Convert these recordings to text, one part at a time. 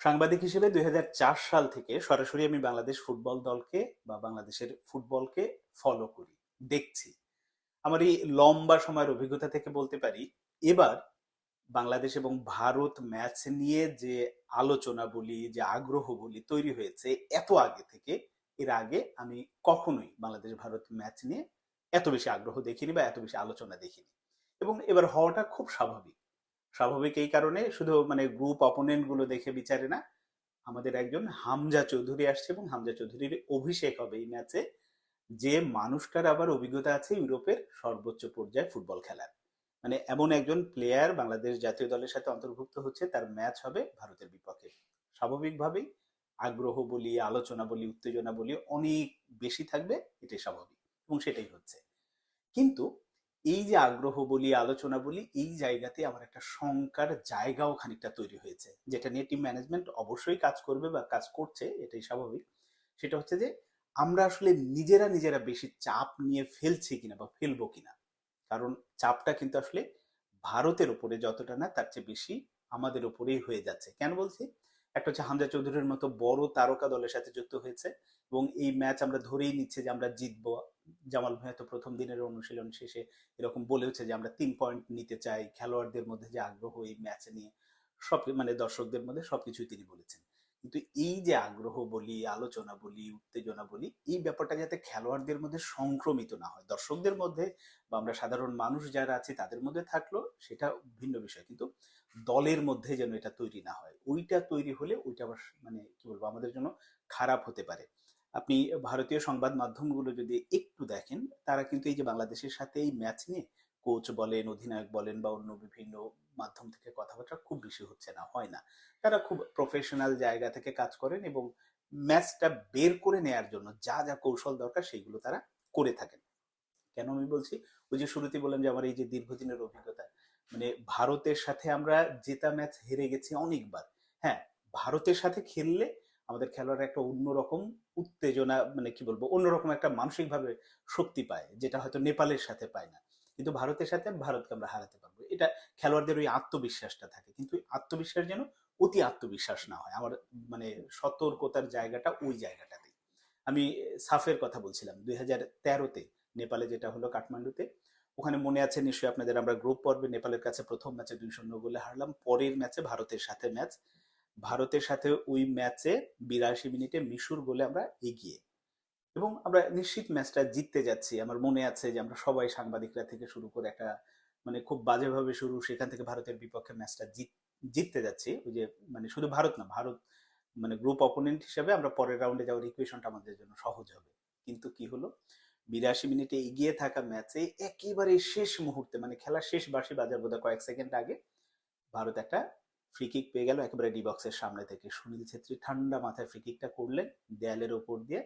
সাংবাদিক হিসেবে দুই হাজার চার সাল থেকে সরাসরি আমি বাংলাদেশ ফুটবল দলকে বা বাংলাদেশের ফুটবলকে ফলো করি, দেখছি। আমার এই লম্বা সময়ের অভিজ্ঞতা থেকে বলতে পারি, এবার বাংলাদেশ এবং ভারত ম্যাচ নিয়ে যে আলোচনা বলি যে আগ্রহ বলি তৈরি হয়েছে এত আগে থেকে, এর আগে আমি কখনোই বাংলাদেশ ভারত ম্যাচ নিয়ে এত বেশি আগ্রহ দেখিনি বা এত বেশি আলোচনা দেখিনি। এবং এবার হওয়াটা খুব স্বাভাবিক। স্বাভাবিক এই কারণে শুধু মানে গ্রুপ অপোনেন্টগুলো দেখে বিচারে না, আমাদের একজন হামজা চৌধুরী আসছে এবং হামজা চৌধুরীর অভিষেক হবে এই ম্যাচে যে মানুষটার আবার অভিজ্ঞতা আছে ইউরোপের সর্বোচ্চ পর্যায়ে ফুটবল খেলার। মানে এমন একজন প্লেয়ার বাংলাদেশ জাতীয় দলের সাথে অন্তর্ভুক্ত হচ্ছে, তার ম্যাচ হবে ভারতের বিপক্ষে। স্বাভাবিকভাবেই আগ্রহ বলি, আলোচনা বলি, উত্তেজনা বলি অনেক বেশি থাকবে, এটাই স্বাভাবিক এবং সেটাই হচ্ছে। কিন্তু এই যে আগ্রহ বলি, আলোচনা বলি, এই জায়গাতে আমার একটা শঙ্কার জায়গাও খানিকটা তৈরি হয়েছে। যেটা নিয়ে টিম ম্যানেজমেন্ট অবশ্যই কাজ করবে বা কাজ করছে, এটাই স্বাভাবিক। সেটা হচ্ছে যে, আমরা আসলে নিজেরা নিজেরা বেশি চাপ নিয়ে ফেলছি কিনা বা ফেলব কিনা। কারণ চাপটা কিন্তু আসলে ভারতের উপরে যতটা না, তার চেয়ে বেশি আমাদের উপরেই হয়ে যাচ্ছে। কেন বলছি? একটা হচ্ছে হামজা চৌধুরীর মতো বড় তারকা দলের সাথে যুক্ত হয়েছে এবং এই ম্যাচ আমরা ধরেই নিচ্ছে যে আমরা জিতবো। জামাল ভাইয়া তো প্রথম দিনের অনুশীলন শেষে এরকম বলেছে যে, আমরা তিন পয়েন্ট নিতে চাই। খেলোয়াড়দের মধ্যে যে আগ্রহ এই ম্যাচে নিয়ে, সব মানে দর্শকদের মধ্যে সবকিছুই তিনি বলেছেন। কিন্তু এই যে আগ্রহ বলি, আলোচনা বলি, উত্তেজনা বলি, এই ব্যাপারটা যাতে খেলোয়াড়দের মধ্যে সংক্রমিত না হয়, দর্শকদের মধ্যে বা আমরা সাধারণ মানুষ যারা আছি, তাদের মধ্যে থাকল সেটা ভিন্ন বিষয়। কিন্তু দলের মধ্যে যেন এটা তৈরি না হয়, ওইটা তৈরি হলে ওইটা আবার মানে কি বলব, আমাদের জন্য খারাপ হতে পারে। আপনি ভারতীয় সংবাদ মাধ্যমগুলো যদি একটু দেখেন, তারা কিন্তু এই যে বাংলাদেশের সাথে এই ম্যাচ নিয়ে কোচ বলেন, অধিনায়ক বলেন বা অন্য বিভিন্ন মাধ্যম থেকে কথাবার্তা খুব বেশি হচ্ছে না, হয় না। তারা খুব প্রফেশনাল জায়গা থেকে কাজ করেন এবং ম্যাচটা বের করে নেয়ার জন্য যা যা কৌশল দরকার সেইগুলো তারা করে থাকেন। কেন আমি বলছি? ওই যে শুরুতেই বললাম যে আমার এই যে দীর্ঘদিনের অভিজ্ঞতা মানে ভারতের সাথে আমরা জেতা ম্যাচ হেরে গেছি অনেকবার। হ্যাঁ ভারতের সাথে খেললে আমাদের খেলোয়াড়রা একটা অন্যরকম উত্তেজনা মানে কি বলব, অন্যরকম একটা মানসিকভাবে শক্তি পায়, যেটা হয়তো নেপালের সাথে পায় না। কিন্তু ভারতের সাথে, ভারতকে আমরা হারাতে পারব। এটা খেলোয়াড়দের ওই আত্মবিশ্বাসটা থাকে। কিন্তু আত্মবিশ্বাস যেন অতি আত্মবিশ্বাস না হয়। আমার মানে সতর্কতার জায়গাটা ওই জায়গাটাতে আমি সাফের কথা বলছিলাম। দুই হাজার তেরোতে নেপালে যেটা হলো কাঠমান্ডুতে, ওখানে মনে আছে নিশ্চয়ই আপনাদের, আমরা গ্রুপ পর্বে নেপালের কাছে প্রথম ম্যাচে দুই শূন্য গোলে হারলাম। পরের ম্যাচে ভারতের সাথে ম্যাচ ভারতের সাথে ওই ম্যাচে বিরাশি মিনিটে মিশুর গোলে আমরা এগিয়ে। এবং আমরা নিশ্চিত ম্যাচটা জিততে যাচ্ছি। আমার মনে আছে যে আমরা সবাই সাংবাদিকরা থেকে শুরু করে একটা মানে খুব বাজেভাবে শুরু, সেখান থেকে ভারতের বিপক্ষে ম্যাচটা জিত, জিততে যাচ্ছি। ওই যে মানে শুধু ভারত না, ভারত মানে গ্রুপ অপোনেন্ট হিসেবে আমরা পরের রাউন্ডে যাওয়ার ইকুয়েশনটা আমাদের জন্য সহজ হবে। কিন্তু কি হলো? বিরাশি মিনিটে এগিয়ে থাকা ম্যাচে একেবারে শেষ মুহূর্তে মানে খেলার শেষ বাসি বাজার বোধহয় কয়েক সেকেন্ড আগে ভারত একটা ফ্রি কিক পেয়ে গেল, একেবারে ডি বক্সের সামনে থেকে। সুনীল ছেত্রী ঠান্ডা মাথায় ফ্রি কিকটা করলেন, দেয়ালের ওপর দিয়ে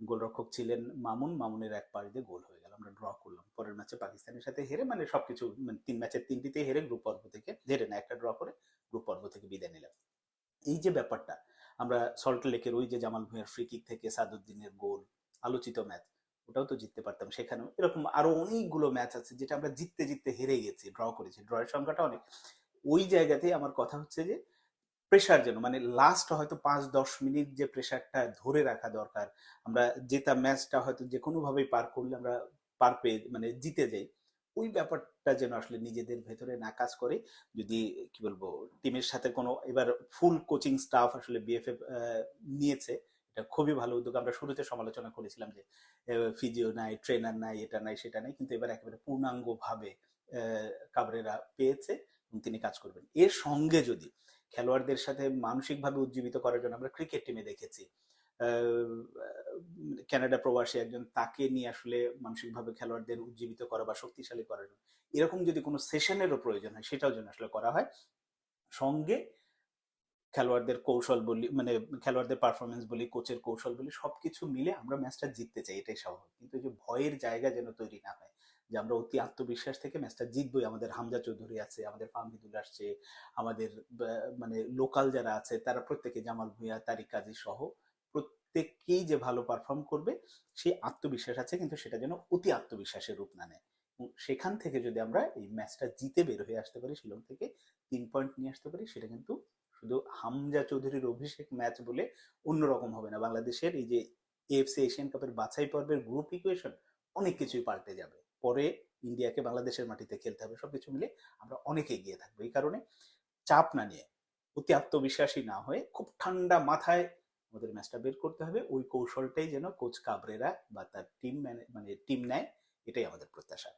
গোলরক্ষক ছিলেন মামুন, মামুনের এক পাড়ি দিয়ে গোল হয়ে গেল। আমরা ড্র করলাম। পরের ম্যাচে পাকিস্তানের সাথে হেরে মানে সবকিছু মানে তিন ম্যাচের তিনটিতে হেরে গ্রুপ পর্ব থেকে হেরে না, একটা ড্র করে গ্রুপ পর্ব থেকে বিদায় নিলাম। এই যে ব্যাপারটা, আমরা সল্ট লেকের ওই যে জামাল ভুঁইয়ার ফ্রি কিক থেকে সাদুদ্দিনের গোল, আলোচিত ম্যাচ ওটাও তো জিততে পারতাম সেখানেও। এরকম আরও অনেকগুলো ম্যাচ আছে যেটা আমরা জিততে জিততে হেরে গেছি ড্র করেছি। ড্রয়ের সংখ্যাটা অনেক। ওই জায়গাতেই আমার কথা হচ্ছে যে প্রেশার যেন মানে লাস্ট হয়তো পাঁচ, দশ মিনিট যে প্রেশারটা ধরে রাখা দরকার, আমরা জেতা ম্যাচটা হয়তো যে কোনোভাবেই পার করলে আমরা পার পেয়ে মানে জিতে যাই, ওই ব্যাপারটা যেন আসলে নিজেদের ভেতরে না কাজ করে। যদি, কি বলব টিমের সাথে কোনো, এবার ফুল কোচিং স্টাফ আসলে বিএফএফ নিয়েছে, এটা খুবই ভালো উদ্যোগ। আমরা শুরুতে সমালোচনা করেছিলাম যে ফিজিও নাই ট্রেনার নাই, এটা নাই, সেটা নাই, কিন্তু এবার একেবারে পূর্ণাঙ্গ ভাবে কাবরেরা পেয়েছে। তিনি কাজ করবেন। এর সঙ্গে যদি খেলোয়াড়দের সাথে মানসিকভাবে উজ্জীবিত করার জন্য আমরা ক্রিকেট টিমে দেখেছি ক্যানাডা প্রবাসী একজন তাকে নিয়ে আসলে মানসিকভাবে খেলোয়াড়দের উজ্জীবিত করা বা শক্তিশালী করার জন্য। এরকম যদি কোনো সেশনেরও প্রয়োজন হয়, সেটাও যেন আসলে করা হয়। সঙ্গে খেলোয়াড়দের কৌশল বলি মানে খেলোয়াড়দের পারফরমেন্স বলি কোচের কৌশল বলি, সবকিছু মিলে আমরা ম্যাচটা জিততে চাই, এটাই স্বাভাবিক। কিন্তু যে ভয়ের জায়গা যেন তৈরি না হয় যে আমরা অতি আত্মবিশ্বাস থেকে ম্যাচটা জিতবই। আমাদের হামজা চৌধুরী আছে, আমাদের ফাহমিদুল আসছে, আমাদের মানে লোকাল যারা আছে, তারা প্রত্যেকে জামাল ভুঁইয়া, তারিক কাজী সহ প্রত্যেককেই যে ভালো পারফর্ম করবে, সেই আত্মবিশ্বাস আছে, কিন্তু সেটা যেন অতি আত্মবিশ্বাসের রূপ না নেয়। সেখান থেকে যদি আমরা এই ম্যাচটা জিতে বের হয়ে আসতে পারি, শিলং থেকে তিন পয়েন্ট নিয়ে আসতে পারি, সেটা কিন্তু শুধু হামজা চৌধুরীর অভিষেক ম্যাচ বলে অন্যরকম হবে না। বাংলাদেশের এই যে এএফসি এশিয়ান কাপের বাছাই পর্বের গ্রুপ ইকুয়েশন অনেক কিছুই পাল্টে যাবে। পরে ইন্ডিয়াকে বাংলাদেশের মাটিতে খেলতে হবে, সবকিছু মিলে আমরা অনেকে এগিয়ে থাকব। এই কারণে চাপ না নিয়ে, অতি আত্মবিশ্বাসী না হয়ে খুব ঠান্ডা মাথায় আমাদের ম্যাচটা বের করতে হবে। ওই কৌশলটাই যেন কোচ কাবরেরা বা তার টিম মানে টিম নেয়, এটাই আমাদের প্রত্যাশা।